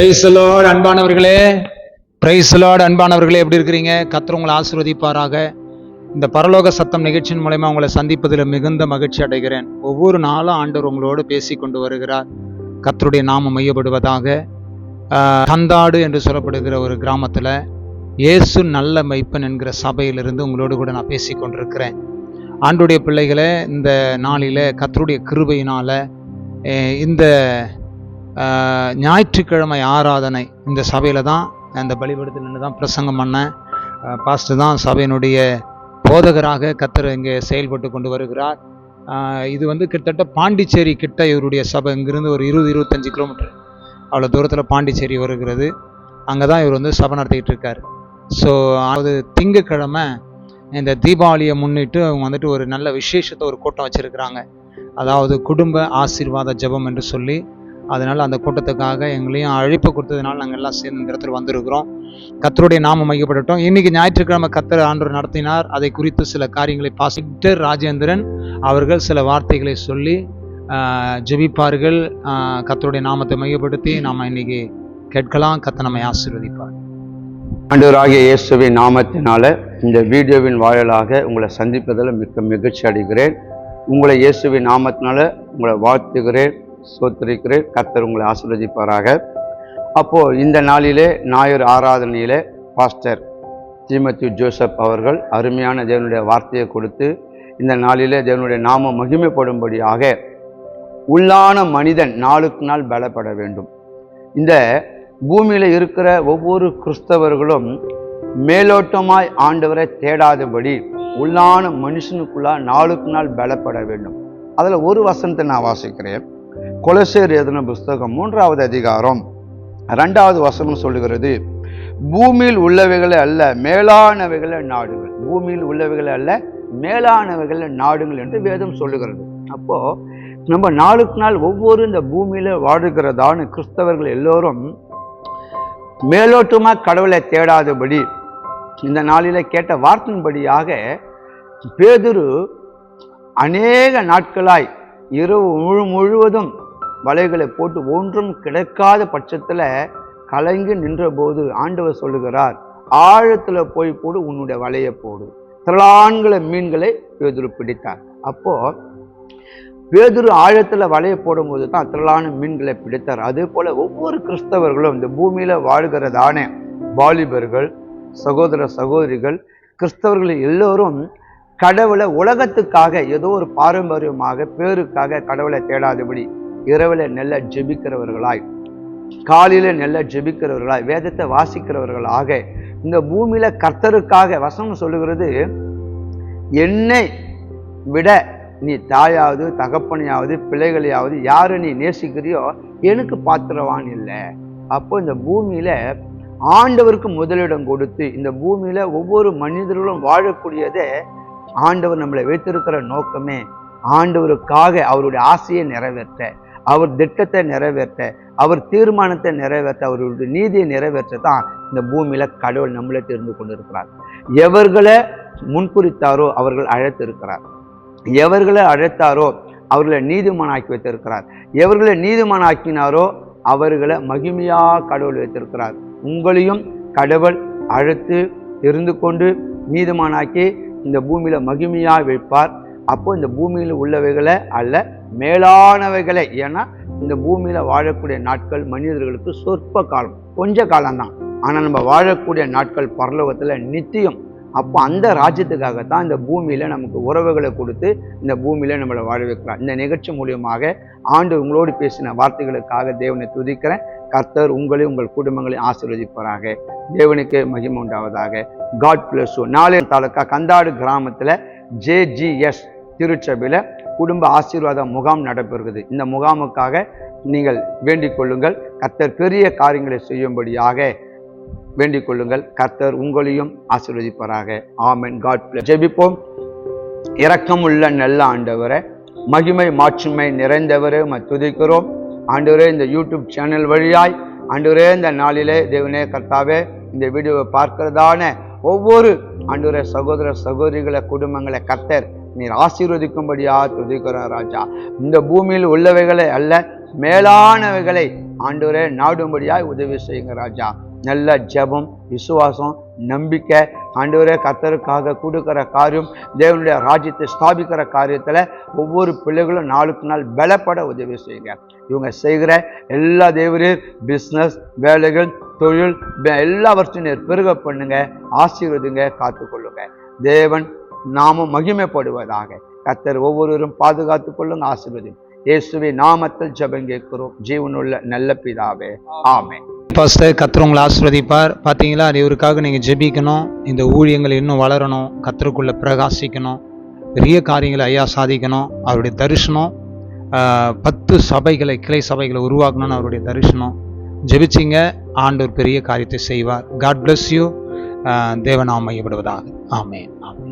பிரைசலோடு அன்பானவர்களே. பிரைஸ்லோட் அன்பானவர்களே. எப்படி இருக்கிறீங்க? கத்திர உங்களை ஆசிர்வதிப்பாராக. இந்த பரலோக சத்தம் நிகழ்ச்சியின் மூலயமா உங்களை சந்திப்பதில் மிகுந்த மகிழ்ச்சி அடைகிறேன். ஒவ்வொரு நாளும் ஆண்டவர் உங்களோடு பேசி கொண்டு வருகிறார். கத்தருடைய நாமம் மையப்படுவதாக. ஆஹ், கந்தாடு என்று சொல்லப்படுகிற ஒரு கிராமத்தில் இயேசு நல்ல மைப்பன் என்கிற சபையிலிருந்து உங்களோடு கூட நான் பேசி கொண்டிருக்கிறேன். ஆண்டுடைய பிள்ளைகளை இந்த நாளில் கத்தருடைய கிருபையினால் இந்த ஞாயிற்றுக்கிழமை ஆராதனை இந்த சபையில் தான் அந்த பலிபடத்தில் நின்று தான் பிரசங்கம் பண்ணேன். பாஸ்டர் தான் சபையினுடைய போதகராக கத்தர் இங்கே செயல்பட்டு கொண்டு வருகிறார். இது வந்து கிட்டத்தட்ட பாண்டிச்சேரி கிட்ட இவருடைய சபை. இங்கிருந்து ஒரு இருபது இருபத்தஞ்சு கிலோமீட்டர். அவ்வளோ தூரத்தில் பாண்டிச்சேரி வருகிறது. அங்கே தான் இவர் வந்து சபை நடத்திக்கிட்டு இருக்கார். ஸோ அது திங்கக்கிழமை இந்த தீபாவளியை முன்னிட்டு அவங்க வந்துட்டு ஒரு நல்ல விசேஷத்தை ஒரு கூட்டம் வச்சுருக்கிறாங்க. அதாவது குடும்ப ஆசீர்வாத ஜெபம் என்று சொல்லி அதனால் அந்த கூட்டத்துக்காக எங்களையும் அழைப்பு கொடுத்ததுனால நாங்கள் எல்லாம் சேர்ந்து இந்த இடத்துல வந்திருக்கிறோம். கத்தருடைய நாமம் மையப்படட்டும் இன்னைக்கு ஞாயிற்றுக்கிழமை கத்தர் ஆண்டவர் நடத்தினார். அதை குறித்து சில காரியங்களை பாசிட்டர் ராஜேந்திரன் அவர்கள் சில வார்த்தைகளை சொல்லி ஜெபிப்பார்கள். கத்தருடைய நாமத்தை மையப்படுத்தி நாம் இன்னைக்கு கேட்கலாம். கத்தை நம்மை ஆசீர்வதிப்பார். ஆண்டவராகிய இயேசுவின் நாமத்தினால இந்த வீடியோவின் வாயிலாக உங்களை சந்திப்பதில் மிக்க மகிழ்ச்சி அடைகிறேன். உங்களை இயேசுவின் நாமத்தினால உங்களை வாழ்த்துகிறேன். சோத்திருக்கிறேன் கர்த்தர் உங்களை ஆசீர்வதிப்பாராக. அப்போது இந்த நாளிலே ஞாயிறு ஆராதனையிலே பாஸ்டர் தீமத்தி ஜோசப் அவர்கள் அருமையான தேவனுடைய வார்த்தையை கொடுத்து இந்த நாளிலே தேவனுடைய நாமம் மகிமைப்படும்படியாக உள்ளான மனிதன் நாளுக்கு நாள் பலப்பட வேண்டும். இந்த பூமியில் இருக்கிற ஒவ்வொரு கிறிஸ்தவர்களும் மேலோட்டமாய் ஆண்டவரை தேடாதபடி உள்ளான மனுஷனுக்குள்ளாக நாளுக்கு நாள் பலப்பட வேண்டும். அதில் ஒரு வசனத்தை நான் வாசிக்கிறேன். கொலசேர் எழுதின புஸ்தகம் மூன்றாவது அதிகாரம். ரெண்டாவது வசனம் சொல்லுகிறது பூமியில் உள்ளவைகளை அல்ல மேலானவைகளை நாடுங்கள் பூமியில் உள்ளவைகளை அல்ல மேலானவைகளை நாடுங்கள் என்று வேதம் சொல்லுகிறது. அப்போ நம்ம நாளுக்கு நாள் ஒவ்வொரு இந்த பூமியில் வாழுகிறதான கிறிஸ்தவர்கள் எல்லோரும் மேலோட்டமாக கடவுளை தேடாதபடி இந்த நாளில் கேட்ட வார்த்தையின்படியாக பேதுரு அநேக நாட்களாய் இரவு முழு முழுவதும் வலைகளை போட்டு ஒன்றும் கிடைக்காத பட்சத்தில் கலங்கி நின்றபோது ஆண்டவர் சொல்லுகிறார் ஆழத்தில் போய் போடு உன்னுடைய வலையை போடு. திரளான்கள மீன்களை பேதுரு பிடித்தார். அப்போது பேதுரு ஆழத்தில் வலையை போடும்போது தான் திரளான மீன்களை பிடித்தார். அதே போல் ஒவ்வொரு கிறிஸ்தவர்களும் இந்த பூமியில் வாழ்கிறதான வாலிபர்கள் சகோதர சகோதரிகள் கிறிஸ்தவர்கள் எல்லோரும் கடவுளை உலகத்துக்காக ஏதோ ஒரு பாரம்பரியமாக பேருக்காக கடவுளை தேடாதபடி இரவில் நல்ல ஜெபிக்கிறவர்களாய் காலையில் நல்ல ஜெபிக்கிறவர்களாய் வேதத்தை வாசிக்கிறவர்களாக இந்த பூமியில் கர்த்தருக்காக வசனம் சொல்லுகிறது என்னை விட நீ தாயாவது தகப்பனையாவது பிள்ளைகளையாவது யாரை நீ நேசிக்கிறியோ எனக்கு பாத்திரவான் இல்லை. அப்போ இந்த பூமியில் ஆண்டவருக்கு முதலிடம் கொடுத்து இந்த பூமியில் ஒவ்வொரு மனிதர்களும் வாழக்கூடியதே ஆண்டவர் நம்மளை வைத்திருக்கிற நோக்கமே ஆண்டவருக்காக அவருடைய ஆசையை நிறைவேற்ற. அவர் திட்டத்தை நிறைவேற்ற அவர் தீர்மானத்தை நிறைவேற்ற அவருடைய நீதியை நிறைவேற்ற தான் இந்த பூமியில் கடவுள் நம்மளை தெரிந்து கொண்டிருக்கிறார். எவர்களை முன்குறித்தாரோ அவர்கள் அழைத்திருக்கிறார். எவர்களை அழைத்தாரோ அவர்களை நீதிமானாக்கி வைத்திருக்கிறார். எவர்களை நீதிமானாக்கினாரோ அவர்களை மகிமையாக கடவுள் வைத்திருக்கிறார். உங்களையும் கடவுள் அழைத்து இருந்து கொண்டு நீதிமானாக்கி இந்த பூமியில் மகிமையாக வைப்பார். அப்போ இந்த பூமியில் உள்ளவைகளை அல்ல மேலானவைகளை. ஏன்னா இந்த பூமியில் வாழக்கூடிய நாட்கள் மனிதர்களுக்கு சொற்ப காலம் கொஞ்ச காலம்தான். ஆனால் நம்ம வாழக்கூடிய நாட்கள் பரலோகத்தில் நித்தியம். அப்போ அந்த ராஜ்யத்துக்காகத்தான் இந்த பூமியில் நமக்கு உறவுகளை கொடுத்து இந்த பூமியில் நம்மளை வாழ வைக்கிறார். இந்த நிகழ்ச்சி மூலியமாக ஆண்டு உங்களோடு பேசின வார்த்தைகளுக்காக தேவனை துதிக்கிறேன். கர்த்தர் உங்களையும் உங்கள் குடும்பங்களையும் ஆசீர்வதிப்பாராக. தேவனுக்கு மகிமை உண்டாவதாக. காட் பிளஸ் நாளை தாலுக்கா கந்தாடு கிராமத்தில் ஜேஜிஎஸ் திருச்சபையில் குடும்ப ஆசீர்வாத முகாம் நடைபெறுகிறது. இந்த முகாமுக்காக நீங்கள் வேண்டிக் கொள்ளுங்கள். கர்த்தர் பெரிய காரியங்களை செய்யும்படியாக வேண்டிக் கொள்ளுங்கள். கர்த்தர் உங்களையும் ஆசீர்வதிப்பாராக. ஆமென். காட் ஜெபிப்போம். இரக்கமுள்ள நல்ல ஆண்டவரை மகிமை மாட்சிமை நிறைந்தவரே உம்மை துதிக்கிறோம். ஆண்டவரே இந்த யூடியூப் சேனல் வழியாய் ஆண்டவரே இந்த நாளிலே தேவனே கர்த்தாவே இந்த வீடியோவை பார்க்கிறதான ஒவ்வொரு ஆண்டவரே சகோதர சகோதரிகளை குடும்பங்களை கர்த்தர் நீர் ஆசீர்வதிக்கும்படியா துதிக்கிறார் ராஜா. இந்த பூமியில் உள்ளவைகளை அல்ல மேலானவைகளை ஆண்டவரே நாடும்படியாய் உதவி செய்யுங்க ராஜா. நல்ல ஜெபம் விசுவாசம் நம்பிக்கை ஆண்டவரே கத்தருக்காக கொடுக்குற காரியம் தேவனுடைய ராஜ்யத்தை ஸ்தாபிக்கிற காரியத்தில் ஒவ்வொரு பிள்ளைகளும் நாளுக்கு நாள் பலப்பட உதவி செய்யுங்க. இவங்க செய்கிற எல்லா தேவரையும் பிஸ்னஸ் வேலைகள் தொழில் எல்லாவற்றையும் பெருக பண்ணுங்க ஆசீர்வதிங்க காத்துக்கொள்ளுங்க. தேவன் நாமும் மகிமைப்படுவதாக கத்தர் ஒவ்வொருவரும் பாதுகாத்துக் கொள்ளுங்க ஆசீர்வதி இயேசுவை நாமத்தில் ஜெபம் கேட்கிறோம். ஜீவனுள்ள நல்ல பிதாவே. ஆமே பாஸ்டர் கத்தர் உங்களை ஆசிர்வதிப்பார். பார்த்தீங்களா இவருக்காக நீங்கள் ஜெபிக்கணும். இந்த ஊழியங்கள் இன்னும் வளரணும். கத்தருக்குள்ள பிரகாசிக்கணும். பெரிய காரியங்களை ஐயா சாதிக்கணும். அவருடைய தரிசனம் பத்து சபைகளை கிளை சபைகளை உருவாக்கணும்னு அவருடைய தரிசனம். ஜெபிச்சிங்க. ஆண்டோர் பெரிய காரியத்தை செய்வார். காட் பிளஸ் யூ தேவநாமையப்படுவதாக ஆமே ஆமே